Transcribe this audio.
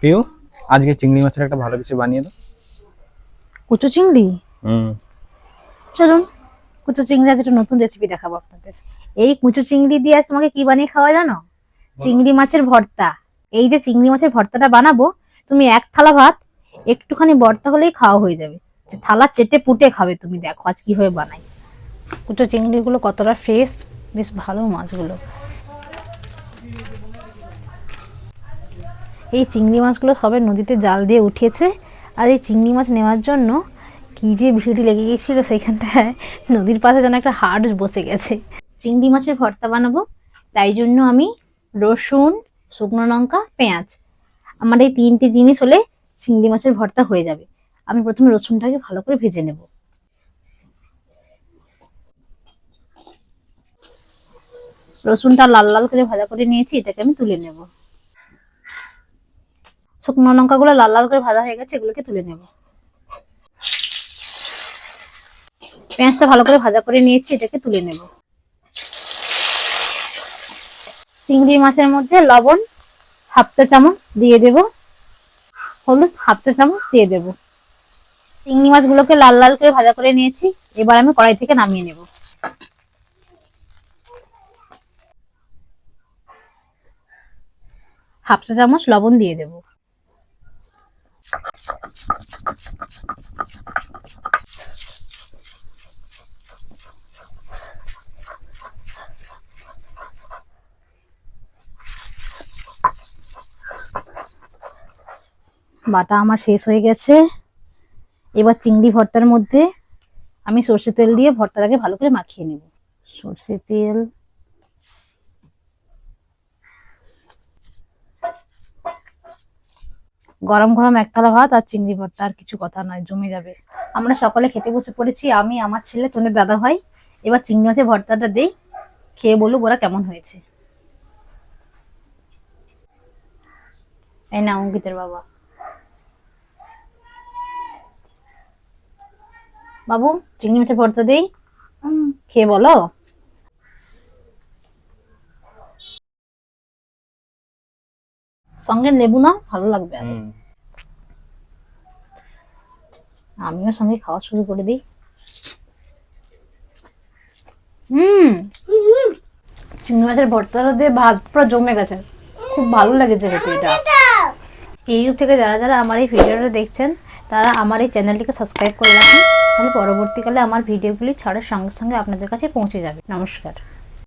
পিউ আজকে চিংড়ি মাছের একটা ভালো কিছু বানিয়ে দাও। কুচো চিংড়ি? হুম। চলুন কুচো চিংড়ি আজ একটা নতুন রেসিপি দেখাবো আপনাদের। এই কুচো চিংড়ি দিয়ে আজ তোমাকে কি বানিয়ে খাওয়া জানো? চিংড়ি মাছের ভর্তা। এই যে চিংড়ি মাছের ভর্তাটা বানাবো তুমি এক থালা ভাত একটুখানি ভর্তা হলেই খাওয়া হয়ে যাবে। যে থালা চেটে পুটে খাবে তুমি দেখো আজ কীভাবে বানাই। কুচো চিংড়িগুলো কতটা ফ্রেশ বেশ ভালো মাছগুলো। এই চিংড়ি মাছগুলো সবে নদীতে জাল দিয়ে উঠিয়েছে। আর এই চিংড়ি মাছ নেওয়ার জন্য কী যে ভিড় লেগে গেছিল সেইখানটায় নদীর পাশে যেন একটা হাট বসে গেছে। চিংড়ি মাছের ভর্তা বানাবো, তাই জন্য আমি রসুন, শুকনো লঙ্কা, পেঁয়াজ। আমার এই তিনটে জিনিস হলে চিংড়ি মাছের ভর্তা হয়ে যাবে। আমি প্রথমে রসুনটাকে ভালো করে ভেজে নেব। রসুনটা লাল লাল করে ভাজা করে নিয়েছি, এটাকে আমি তুলে নেব। শুকনো লঙ্কাগুলো লাল লাল করে ভাজা হয়ে গেছে, এগুলোকে তুলে নেব। পেঁয়াজটা ভালো করে ভাজা করে নিয়েছি, এটাকে তুলে নেব। চিংড়ি মাছের মধ্যে লবণ হাফ চা চামচ দিয়ে দেব। হলুদ হাফ চা চামচ দিয়ে দেব। চিংড়ি মাছগুলোকে লাল লাল করে ভাজা করে নিয়েছি, এবার আমি কড়াই থেকে নামিয়ে নেব। হাফ চা চামচ লবণ দিয়ে দেব। বাটা আমার শেষ হয়ে গেছে। এবার চিংড়ি ভর্তার মধ্যে আমি সর্ষে তেল দিয়ে ভর্তাটাকে ভালো করে মাখিয়ে নেব। সর্ষে তেল গরম গরম একতলা ভাত আর চিংড়ি ভর্তা, আর কিছু কথা নয়, জমে যাবে। আমরা সকলে খেতে বসে পড়েছি, আমি, আমার ছেলে তোদের দাদা ভাই এবার চিংড়ি মাছের ভর্তাটা দেই, খেয়ে বলুক ওরা কেমন হয়েছে। এই না অঙ্কিতের বাবা। বাবু, চিংড়ি মাছের ভর্তা দেই, খেয়ে বলো। সঙ্গে লেবু না ভালো লাগবে। আমিও সঙ্গে খাওয়া শুরু করে দিই। হুম। চিংড়ি মাছের ভর্তাটা দিয়ে ভাত পুরো জমে গেছে। খুব ভালো লেগেছে খেতে এটা। ইউটিউব থেকে যারা যারা আমার এই ভিডিওটা দেখছেন, তারা আমার এই চ্যানেলটিকে সাবস্ক্রাইব করে রাখুন। তাহলে পরবর্তীকালে আমার ভিডিওগুলি ছাড়ার সঙ্গে সঙ্গে আপনাদের কাছে পৌঁছে যাবে। নমস্কার।